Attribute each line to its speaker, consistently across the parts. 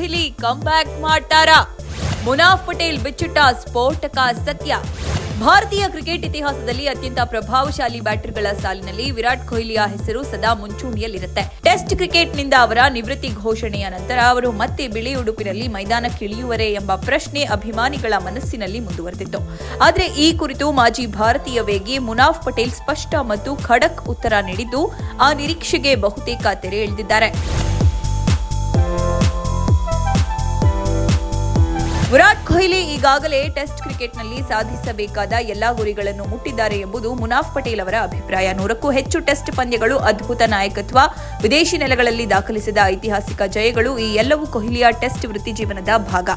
Speaker 1: Kohli back ಮಾಡ್ತಾರಾ? ಮುನಾಫ್ ಪಟೇಲ್ ಬಿಚ್ಚಿಟ್ಟ ಸ್ಫೋಟಕ ಸತ್ಯ. ಭಾರತೀಯ ಕ್ರಿಕೆಟ್ ಇತಿಹಾಸದಲ್ಲಿ ಅತ್ಯಂತ ಪ್ರಭಾವಶಾಲಿ ಬ್ಯಾಟರ್ಗಳ ಸಾಲಿನಲ್ಲಿ ವಿರಾಟ್ ಕೊಹ್ಲಿಯ ಹೆಸರು ಸದಾ ಮುಂಚೂಣಿಯಲ್ಲಿರುತ್ತೆ. ಟೆಸ್ಟ್ ಕ್ರಿಕೆಟ್ನಿಂದ ಅವರ ನಿವೃತ್ತಿ ಘೋಷಣೆಯ ನಂತರ ಅವರು ಮತ್ತೆ ಬಿಳಿ ಉಡುಪಿನಲ್ಲಿ ಮೈದಾನಕ್ಕಿಳಿಯುವರೇ ಎಂಬ ಪ್ರಶ್ನೆ ಅಭಿಮಾನಿಗಳ ಮನಸ್ಸಿನಲ್ಲಿ ಮುಂದುವರೆದಿತ್ತು. ಆದರೆ ಈ ಕುರಿತು ಮಾಜಿ ಭಾರತೀಯ ವೇಗಿ ಮುನಾಫ್ ಪಟೇಲ್ ಸ್ಪಷ್ಟ ಮತ್ತು ಖಡಕ್ ಉತ್ತರ ನೀಡಿದ್ದು, ಆ ನಿರೀಕ್ಷೆಗೆ ಬಹುತೇಕ ತೆರೆ ಎಳೆದಿದ್ದಾರೆ. ಕೊಹ್ಲಿ ಈಗಾಗಲೇ ಟೆಸ್ಟ್ ಕ್ರಿಕೆಟ್ನಲ್ಲಿ ಸಾಧಿಸಬೇಕಾದ ಎಲ್ಲಾ ಗುರಿಗಳನ್ನು ಮುಟ್ಟಿದ್ದಾರೆ ಎಂಬುದು ಮುನಾಫ್ ಪಟೇಲ್ ಅವರ ಅಭಿಪ್ರಾಯ. ನೂರಕ್ಕೂ ಹೆಚ್ಚು ಟೆಸ್ಟ್ ಪಂದ್ಯಗಳು ಅದ್ಭುತ ನಾಯಕತ್ವ, ವಿದೇಶಿ ನೆಲೆಗಳಲ್ಲಿ ದಾಖಲಿಸಿದ ಐತಿಹಾಸಿಕ ಜಯಗಳು ಈ ಎಲ್ಲವೂ ಕೊಹ್ಲಿಯ ಟೆಸ್ಟ್ ವೃತ್ತಿ ಜೀವನದ ಭಾಗ.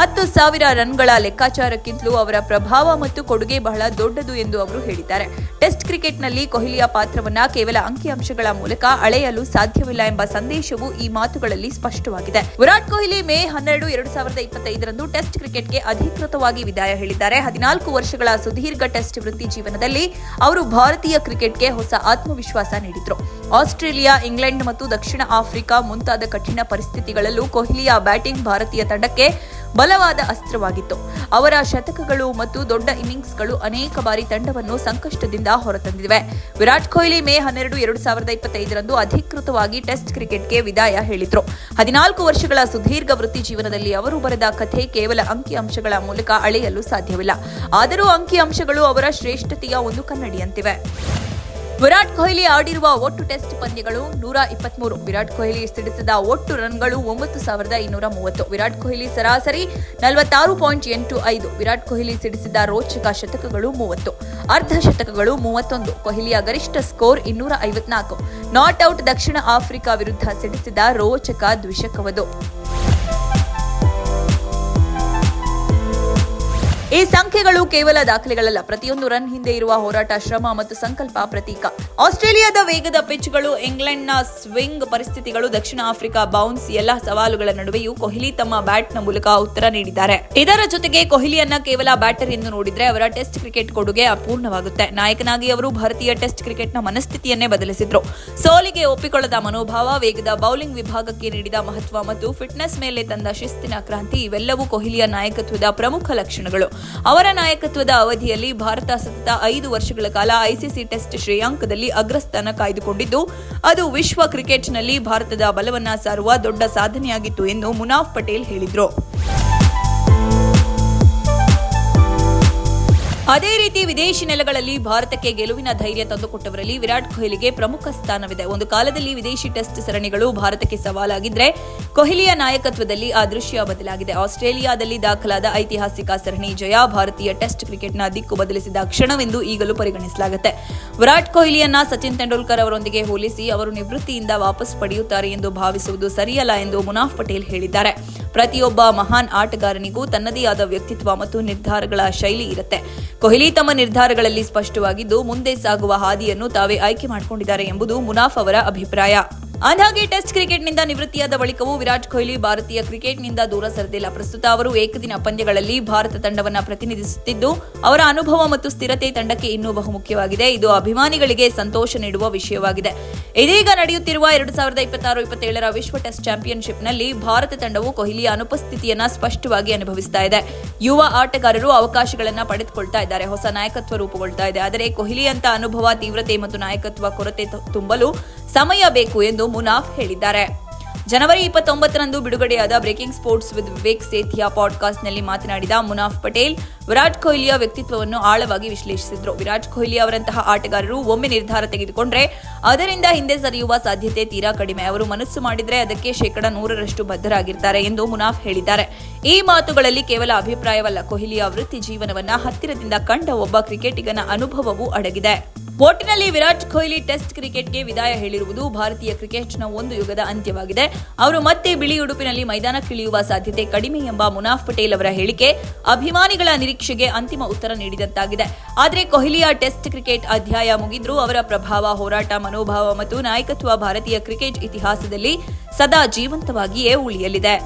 Speaker 1: ಹತ್ತು ಸಾವಿರ ರನ್ಗಳ ಲೆಕ್ಕಾಚಾರಕ್ಕಿಂತಲೂ ಅವರ ಪ್ರಭಾವ ಮತ್ತು ಕೊಡುಗೆ ಬಹಳ ದೊಡ್ಡದು ಎಂದು ಅವರು ಹೇಳಿದ್ದಾರೆ. ಟೆಸ್ಟ್ ಕ್ರಿಕೆಟ್ನಲ್ಲಿ ಕೊಹ್ಲಿಯ ಪಾತ್ರವನ್ನ ಕೇವಲ ಅಂಕಿಅಂಶಗಳ ಮೂಲಕ ಅಳೆಯಲು ಸಾಧ್ಯವಿಲ್ಲ ಎಂಬ ಸಂದೇಶವು ಈ ಮಾತುಗಳಲ್ಲಿ ಸ್ಪಷ್ಟವಾಗಿದೆ. ವಿರಾಟ್ ಕೊಹ್ಲಿ ಮೇ ಹನ್ನೆರಡು, ಎರಡು ಸಾವಿರದ ಇಪ್ಪತ್ತೈದರಂದು ಟೆಸ್ಟ್ ಕ್ರಿಕೆಟ್ಗೆ ಅಧಿಕೃತವಾಗಿ ವಿದಾಯ ಹೇಳಿದ್ದಾರೆ. ಹದಿನಾಲ್ಕು ವರ್ಷಗಳ ಸುದೀರ್ಘ ಟೆಸ್ಟ್ ವೃತ್ತಿ ಜೀವನದಲ್ಲಿ ಅವರು ಭಾರತೀಯ ಕ್ರಿಕೆಟ್ಗೆ ಹೊಸ ಆತ್ಮವಿಶ್ವಾಸ ನೀಡಿದ್ರು. ಆಸ್ಟ್ರೇಲಿಯಾ, ಇಂಗ್ಲೆಂಡ್ ಮತ್ತು ದಕ್ಷಿಣ ಆಫ್ರಿಕಾ ಮುಂತಾದ ಕಠಿಣ ಪರಿಸ್ಥಿತಿಗಳಲ್ಲೂ ಕೊಹ್ಲಿಯ ಬ್ಯಾಟಿಂಗ್ ಭಾರತೀಯ ತಂಡಕ್ಕೆ ಬಲವಾದ ಅಸ್ತ್ರವಾಗಿತ್ತು. ಅವರ ಶತಕಗಳು ಮತ್ತು ದೊಡ್ಡ ಇನ್ನಿಂಗ್ಸ್ಗಳು ಅನೇಕ ಬಾರಿ ತಂಡವನ್ನು ಸಂಕಷ್ಟದಿಂದ ಹೊರತಂದಿವೆ. ವಿರಾಟ್ ಕೊಹ್ಲಿ ಮೇ ಹನ್ನೆರಡು, ಎರಡು ಸಾವಿರದ ಇಪ್ಪತ್ತೈದರಂದು ಅಧಿಕೃತವಾಗಿ ಟೆಸ್ಟ್ ಕ್ರಿಕೆಟ್ಗೆ ವಿದಾಯ ಹೇಳಿದ್ರು. ಹದಿನಾಲ್ಕು ವರ್ಷಗಳ ಸುದೀರ್ಘ ವೃತ್ತಿ ಜೀವನದಲ್ಲಿ ಅವರು ಬರೆದ ಕಥೆ ಕೇವಲ ಅಂಕಿಅಂಶಗಳ ಮೂಲಕ ಅಳೆಯಲು ಸಾಧ್ಯವಿಲ್ಲ. ಆದರೂ ಅಂಕಿಅಂಶಗಳು ಅವರ ಶ್ರೇಷ್ಠತೆಯ ಒಂದು ಕನ್ನಡಿಯಂತಿವೆ. ವಿರಾಟ್ ಕೊಹ್ಲಿ ಆಡಿರುವ ಒಟ್ಟು ಟೆಸ್ಟ್ ಪಂದ್ಯಗಳು ನೂರ ಇಪ್ಪತ್ಮೂರು. ವಿರಾಟ್ ಕೊಹ್ಲಿ ಸಿಡಿಸಿದ ಒಟ್ಟು ರನ್ಗಳು ಒಂಬತ್ತು ಸಾವಿರದ ಇನ್ನೂರ ಮೂವತ್ತು. ವಿರಾಟ್ ಕೊಹ್ಲಿ ಸರಾಸರಿ ನಲವತ್ತಾರು ಪಾಯಿಂಟ್ ಎಂಟು ಐದು. ವಿರಾಟ್ ಕೊಹ್ಲಿ ಸಿಡಿಸಿದ ರೋಚಕ ಶತಕಗಳು ಮೂವತ್ತು. ಅರ್ಧ ಶತಕಗಳು ಮೂವತ್ತೊಂದು. ಕೊಹ್ಲಿಯ ಗರಿಷ್ಠ ಸ್ಕೋರ್ ಇನ್ನೂರ ಐವತ್ನಾಲ್ಕು. ನಾಟ್ ಔಟ್ ದಕ್ಷಿಣ ಆಫ್ರಿಕಾ ವಿರುದ್ಧ ಸಿಡಿಸಿದ ರೋಚಕ ದ್ವಿಶಕವದು ಈ ಸಂಖ್ಯೆಗಳು ಕೇವಲ ದಾಖಲೆಗಳಲ್ಲ, ಪ್ರತಿಯೊಂದು ರನ್ ಹಿಂದೆ ಇರುವ ಹೋರಾಟ, ಶ್ರಮ ಮತ್ತು ಸಂಕಲ್ಪ ಪ್ರತೀಕ. ಆಸ್ಟ್ರೇಲಿಯಾದ ವೇಗದ ಪಿಚ್ಗಳು, ಇಂಗ್ಲೆಂಡ್ನ ಸ್ವಿಂಗ್ ಪರಿಸ್ಥಿತಿಗಳು, ದಕ್ಷಿಣ ಆಫ್ರಿಕಾ ಬೌನ್ಸ್ ಎಲ್ಲ ಸವಾಲುಗಳ ನಡುವೆಯೂ ಕೊಹ್ಲಿ ತಮ್ಮ ಬ್ಯಾಟ್ನ ಮೂಲಕ ಉತ್ತರ ನೀಡಿದ್ದಾರೆ. ಇದರ ಜೊತೆಗೆ ಕೊಹ್ಲಿಯನ್ನ ಕೇವಲ ಬ್ಯಾಟರ್ ಎಂದು ನೋಡಿದ್ರೆ ಅವರ ಟೆಸ್ಟ್ ಕ್ರಿಕೆಟ್ ಕೊಡುಗೆ ಅಪೂರ್ಣವಾಗುತ್ತೆ. ನಾಯಕನಾಗಿ ಅವರು ಭಾರತೀಯ ಟೆಸ್ಟ್ ಕ್ರಿಕೆಟ್ನ ಮನಸ್ಥಿತಿಯನ್ನೇ ಬದಲಿಸಿದ್ರು. ಸೋಲಿಗೆ ಒಪ್ಪಿಕೊಳ್ಳದ ಮನೋಭಾವ, ವೇಗದ ಬೌಲಿಂಗ್ ವಿಭಾಗಕ್ಕೆ ನೀಡಿದ ಮಹತ್ವ ಮತ್ತು ಫಿಟ್ನೆಸ್ ಮೇಲೆ ತಂದ ಶಿಸ್ತಿನ ಕ್ರಾಂತಿ, ಇವೆಲ್ಲವೂ ಕೊಹ್ಲಿಯ ನಾಯಕತ್ವದ ಪ್ರಮುಖ ಲಕ್ಷಣಗಳು. ಅವರ ನಾಯಕತ್ವದ ಅವಧಿಯಲ್ಲಿ ಭಾರತ ಸತತ ಐದು ವರ್ಷಗಳ ಕಾಲ ಐಸಿಸಿ ಟೆಸ್ಟ್ ಶ್ರೇಯಾಂಕದಲ್ಲಿ ಅಗ್ರಸ್ಥಾನ ಕಾಯ್ದುಕೊಂಡಿದ್ದು, ಅದು ವಿಶ್ವ ಕ್ರಿಕೆಟ್ನಲ್ಲಿ ಭಾರತದ ಬಲವನ್ನ ಸಾರುವ ದೊಡ್ಡ ಸಾಧನೆಯಾಗಿತ್ತು ಎಂದು ಮುನಾಫ್ ಪಟೇಲ್ ಹೇಳಿದರು. ಅದೇ ರೀತಿ ವಿದೇಶಿ ನೆಲೆಗಳಲ್ಲಿ ಭಾರತಕ್ಕೆ ಗೆಲುವಿನ ಧೈರ್ಯ ತಂದುಕೊಟ್ಟವರಲ್ಲಿ ವಿರಾಟ್ ಕೊಹ್ಲಿಗೆ ಪ್ರಮುಖ ಸ್ಥಾನವಿದೆ. ಒಂದು ಕಾಲದಲ್ಲಿ ವಿದೇಶಿ ಟೆಸ್ಟ್ ಸರಣಿಗಳು ಭಾರತಕ್ಕೆ ಸವಾಲಾಗಿದ್ರೆ ಕೊಹ್ಲಿಯ ನಾಯಕತ್ವದಲ್ಲಿ ಆ ದೃಶ್ಯ ಬದಲಾಗಿದೆ. ಆಸ್ಟ್ರೇಲಿಯಾದಲ್ಲಿ ದಾಖಲಾದ ಐತಿಹಾಸಿಕ ಸರಣಿ ಜಯ ಭಾರತೀಯ ಟೆಸ್ಟ್ ಕ್ರಿಕೆಟ್ನ ದಿಕ್ಕು ಬದಲಿಸಿದ ಕ್ಷಣವೆಂದು ಈಗಲೂ ಪರಿಗಣಿಸಲಾಗುತ್ತೆ. ವಿರಾಟ್ ಕೊಹ್ಲಿಯನ್ನ ಸಚಿನ್ ತೆಂಡೂಲ್ಕರ್ ಅವರೊಂದಿಗೆ ಹೋಲಿಸಿ ಅವರು ನಿವೃತ್ತಿಯಿಂದ ವಾಪಸ್ ಪಡೆಯುತ್ತಾರೆ ಎಂದು ಭಾವಿಸುವುದು ಸರಿಯಲ್ಲ ಎಂದು ಮುನಾಫ್ ಪಟೇಲ್ ಹೇಳಿದ್ದಾರೆ. ಪ್ರತಿಯೊಬ್ಬ ಮಹಾನ್ ಆಟಗಾರನಿಗೂ ತನ್ನದೇ ಆದ ವ್ಯಕ್ತಿತ್ವ ಮತ್ತು ನಿರ್ಧಾರಗಳ ಶೈಲಿ ಇರುತ್ತೆ. ಕೊಹ್ಲಿ ತಮ್ಮ ನಿರ್ಧಾರಗಳಲ್ಲಿ ಸ್ಪಷ್ಟವಾಗಿದ್ದು, ಮುಂದೆ ಸಾಗುವ ಹಾದಿಯನ್ನು ತಾವೇ ಆಯ್ಕೆ ಮಾಡಿಕೊಂಡಿದ್ದಾರೆ ಎಂಬುದು ಮುನಾಫ್ ಅವರ ಅಭಿಪ್ರಾಯ. ಅಂದಾಗೆ ಟೆಸ್ಟ್ ಕ್ರಿಕೆಟ್ನಿಂದ ನಿವೃತ್ತಿಯಾದ ಬಳಿಕವೂ ವಿರಾಟ್ ಕೊಹ್ಲಿ ಭಾರತೀಯ ಕ್ರಿಕೆಟ್ನಿಂದ ದೂರ ಸರಿದಿಲ್ಲ. ಪ್ರಸ್ತುತ ಅವರು ಏಕದಿನ ಪಂದ್ಯಗಳಲ್ಲಿ ಭಾರತ ತಂಡವನ್ನ ಪ್ರತಿನಿಧಿಸುತ್ತಿದ್ದು, ಅವರ ಅನುಭವ ಮತ್ತು ಸ್ಥಿರತೆ ತಂಡಕ್ಕೆ ಇನ್ನೂ ಬಹುಮುಖ್ಯವಾಗಿದೆ. ಇದು ಅಭಿಮಾನಿಗಳಿಗೆ ಸಂತೋಷ ನೀಡುವ ವಿಷಯವಾಗಿದೆ. ಇದೀಗ ನಡೆಯುತ್ತಿರುವ ಎರಡು ಸಾವಿರದ ಇಪ್ಪತ್ತಾರು, ಇಪ್ಪತ್ತೇಳರ ವಿಶ್ವ ಟೆಸ್ಟ್ ಚಾಂಪಿಯನ್ಶಿಪ್ನಲ್ಲಿ ಭಾರತ ತಂಡವು ಕೊಹ್ಲಿಯ ಅನುಪಸ್ಥಿತಿಯನ್ನು ಸ್ಪಷ್ಟವಾಗಿ ಅನುಭವಿಸ್ತಾ ಇದೆ. ಯುವ ಆಟಗಾರರು ಅವಕಾಶಗಳನ್ನು ಪಡೆದುಕೊಳ್ತಾ ಇದ್ದಾರೆ. ಹೊಸ ನಾಯಕತ್ವ ರೂಪುಗೊಳ್ತಾ ಇದೆ. ಆದರೆ ಕೊಹ್ಲಿ ಅಂತ ಅನುಭವ, ತೀವ್ರತೆ ಮತ್ತು ನಾಯಕತ್ವ ಕೊರತೆ ತುಂಬಲು ಸಮಯ ಬೇಕು ಎಂದು ಮುನಾಫ್ ಹೇಳಿದ್ದಾರೆ. ಜನವರಿ ಇಪ್ಪತ್ತೊಂಬತ್ತರಂದು ಬಿಡುಗಡೆಯಾದ Breaking Sports with Vivek Sethia ಪಾಡ್ಕಾಸ್ಟ್ನಲ್ಲಿ ಮಾತನಾಡಿದ ಮುನಾಫ್ ಪಟೇಲ್, ವಿರಾಟ್ ಕೊಹ್ಲಿಯ ವ್ಯಕ್ತಿತ್ವವನ್ನು ಆಳವಾಗಿ ವಿಶ್ಲೇಷಿಸಿದ್ರು. ವಿರಾಟ್ ಕೊಹ್ಲಿ ಅವರಂತಹ ಆಟಗಾರರು ಒಮ್ಮೆ ನಿರ್ಧಾರ ತೆಗೆದುಕೊಂಡ್ರೆ ಅದರಿಂದ ಹಿಂದೆ ಸರಿಯುವ ಸಾಧ್ಯತೆ ತೀರಾ ಕಡಿಮೆ. ಅವರು ಮನಸ್ಸು ಮಾಡಿದರೆ ಅದಕ್ಕೆ ಶೇಕಡ ನೂರರಷ್ಟು ಬದ್ಧರಾಗಿರ್ತಾರೆ ಎಂದು ಮುನಾಫ್ ಹೇಳಿದ್ದಾರೆ. ಈ ಮಾತುಗಳಲ್ಲಿ ಕೇವಲ ಅಭಿಪ್ರಾಯವಲ್ಲ, ಕೊಹ್ಲಿಯ ವೃತ್ತಿ ಜೀವನವನ್ನ ಹತ್ತಿರದಿಂದ ಕಂಡ ಒಬ್ಬ ಕ್ರಿಕೆಟಿಗನ ಅನುಭವವೂ ಅಡಗಿದೆ. ಒಟ್ಟಿನಲ್ಲಿ ವಿರಾಟ್ ಕೊಹ್ಲಿ ಟೆಸ್ಟ್ ಕ್ರಿಕೆಟ್ಗೆ ವಿದಾಯ ಹೇಳಿರುವುದು ಭಾರತೀಯ ಕ್ರಿಕೆಟ್ನ ಒಂದು ಯುಗದ ಅಂತ್ಯವಾಗಿದೆ. ಅವರು ಮತ್ತೆ ಬಿಳಿ ಉಡುಪಿನಲ್ಲಿ ಮೈದಾನಕ್ಕಿಳಿಯುವ ಸಾಧ್ಯತೆ ಕಡಿಮೆ ಎಂಬ ಮುನಾಫ್ ಪಟೇಲ್ ಅವರ ಹೇಳಿಕೆ ಅಭಿಮಾನಿಗಳ ನಿರೀಕ್ಷೆಗೆ ಅಂತಿಮ ಉತ್ತರ ನೀಡಿದಂತಾಗಿದೆ. ಆದರೆ ಕೊಹ್ಲಿಯ ಟೆಸ್ಟ್ ಕ್ರಿಕೆಟ್ ಅಧ್ಯಾಯ ಮುಗಿದ್ರೂ ಅವರ ಪ್ರಭಾವ, ಹೋರಾಟ, ಮನೋಭಾವ ಮತ್ತು ನಾಯಕತ್ವ ಭಾರತೀಯ ಕ್ರಿಕೆಟ್ ಇತಿಹಾಸದಲ್ಲಿ ಸದಾ ಜೀವಂತವಾಗಿಯೇ ಉಳಿಯಲಿದೆ.